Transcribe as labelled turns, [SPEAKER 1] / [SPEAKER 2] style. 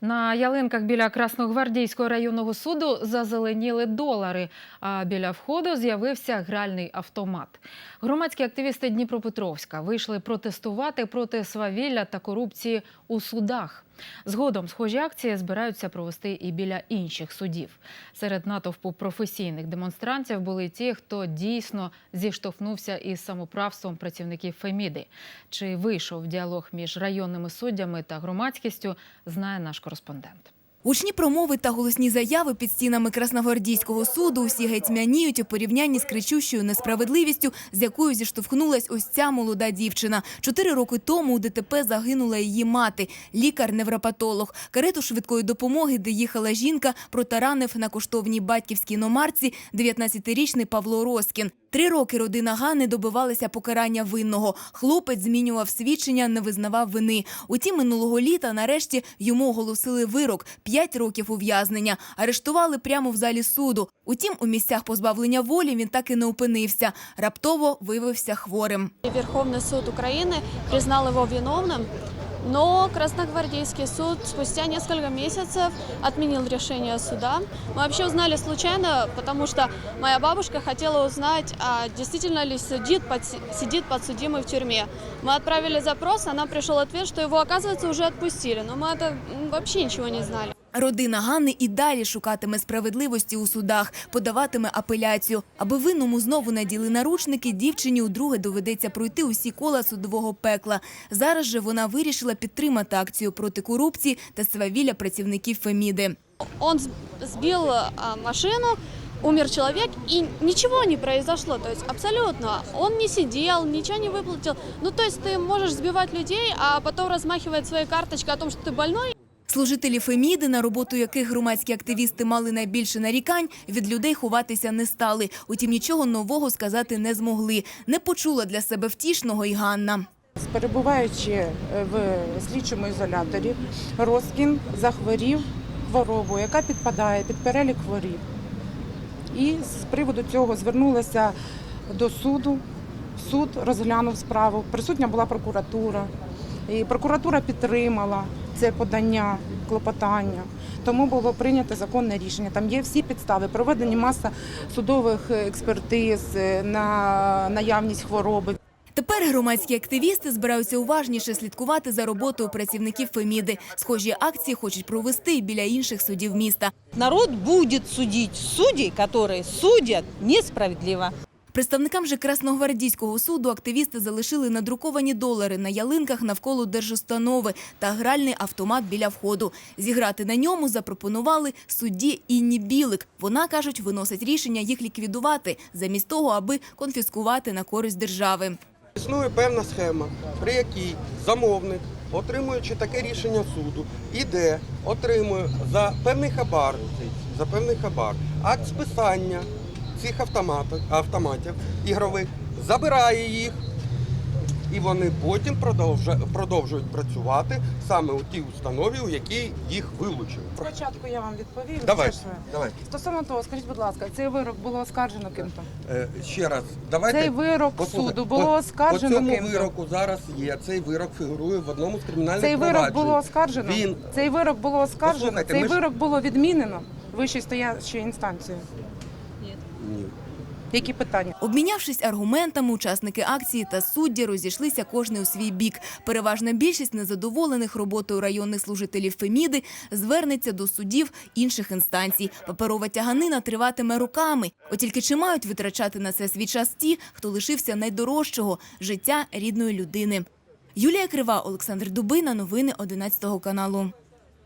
[SPEAKER 1] На ялинках біля Красногвардійського районного суду зазеленіли долари, а біля входу з'явився гральний автомат. Громадські активісти Дніпропетровська вийшли протестувати проти свавілля та корупції у судах. Згодом схожі акції збираються провести і біля інших судів. Серед натовпу професійних демонстрантів були ті, хто дійсно зіштовхнувся із самоправством працівників Феміди. Чи вийшов діалог між районними суддями та громадськістю, знає наш кореспондент.
[SPEAKER 2] Гучні промови та голосні заяви під стінами Красногвардійського суду усі геть смяніють у порівнянні з кричущою несправедливістю, з якою зіштовхнулась ось ця молода дівчина. Чотири роки тому у ДТП загинула її мати, лікар-невропатолог. Карету швидкої допомоги, де їхала жінка, протаранив на коштовній батьківській іномарці 19-річний Павло Роскін. Три роки родина Ганни добивалася покарання винного. Хлопець змінював свідчення, не визнавав вини. Утім, минулого літа нарешті йому оголосили вирок – 5 років ув'язнення. Арештували прямо в залі суду. Утім, у місцях позбавлення волі він так і не опинився. Раптово виявився хворим.
[SPEAKER 3] И Верховный суд Украины признал его виновным, но Красногвардейский суд спустя несколько месяцев отменил решение суда. Мы вообще узнали случайно, потому что моя бабушка хотела узнать, а действительно ли сидит, подс- сидит подсудимый в тюрьме. Мы отправили запрос, а нам пришел ответ, что его, оказывается, уже отпустили, но мы это м, вообще ничего не знали.
[SPEAKER 2] Родина Ганни і далі шукатиме справедливості у судах, подаватиме апеляцію. Аби винному знову наділи наручники, дівчині удруге доведеться пройти усі кола судового пекла. Зараз же вона вирішила підтримати акцію проти корупції та свавілля працівників Феміди.
[SPEAKER 3] он с- сбил а, машину, умер человек, и ничего не произошло. То есть абсолютно. Он не сидел, ничего не выплатил. Ну, то есть ты можешь сбивать людей, а потом размахивать своей карточкой о том, что ты больной,
[SPEAKER 2] Служителі Феміди, на роботу яких громадські активісти мали найбільше нарікань, від людей ховатися не стали. Утім, нічого нового сказати не змогли. Не почула для себе втішного і Ганна.
[SPEAKER 4] Перебуваючи е, в слідчому ізоляторі, Роскін захворів хворобою, яка підпадає під перелік хворіб. І з приводу цього звернулася до суду. Суд розглянув справу. Присутня була прокуратура. І прокуратура підтримала це подання, клопотання. Тому було прийнято законне рішення. Там є всі підстави, проведені маса судових експертиз е, на наявність хвороби.
[SPEAKER 2] Тепер громадські активісти збираються уважніше слідкувати за роботою працівників Феміди. Схожі акції хочуть провести і біля інших судів міста.
[SPEAKER 5] Народ будет судить судей, которые судят несправедливо.
[SPEAKER 2] Представникам же Красногвардійського суду активісти залишили надруковані долари на ялинках навколо держустанови та гральний автомат біля входу. Зіграти на ньому запропонували судді Інні Білик. Вона, кажуть, виносить рішення їх ліквідувати, замість того, аби конфіскувати на користь держави.
[SPEAKER 6] Існує певна схема, при якій замовник, отримуючи таке рішення суду, іде, отримує за певний хабар, за певний хабар, акт списання цих автоматів, автоматів ігрових, забирає їх, і вони потім продовжують, продовжують працювати саме у тій установі, у якій їх вилучили.
[SPEAKER 4] Спочатку я вам відповів.
[SPEAKER 6] Давай,
[SPEAKER 4] Це ж
[SPEAKER 6] давай.
[SPEAKER 4] Стосовно того, скажіть, будь ласка, цей вирок було оскаржено ким-то?
[SPEAKER 6] Е, ще раз, давайте.
[SPEAKER 4] Цей вирок
[SPEAKER 6] Послухай,
[SPEAKER 4] суду було оскаржено
[SPEAKER 6] По цьому
[SPEAKER 4] ким-то?
[SPEAKER 6] вироку зараз є. Цей вирок фігурує в одному з кримінальних
[SPEAKER 4] Цей вирок було оскаржено?
[SPEAKER 6] Він
[SPEAKER 4] Цей вирок було оскаржено?
[SPEAKER 6] Послухайте,
[SPEAKER 4] Цей
[SPEAKER 6] ми
[SPEAKER 4] вирок було відмінено вищою стоячою інстанцією. Які питання?
[SPEAKER 2] Обмінявшись аргументами, учасники акції та судді розійшлися кожний у свій бік. Переважна більшість незадоволених роботою районних служителів Феміди звернеться до судів інших інстанцій. Паперова тяганина триватиме роками. От тільки чи мають витрачати на це свій час ті, хто лишився найдорожчого життя рідної людини. Юлія Крива, Олександр Дубина. Новини 11 каналу.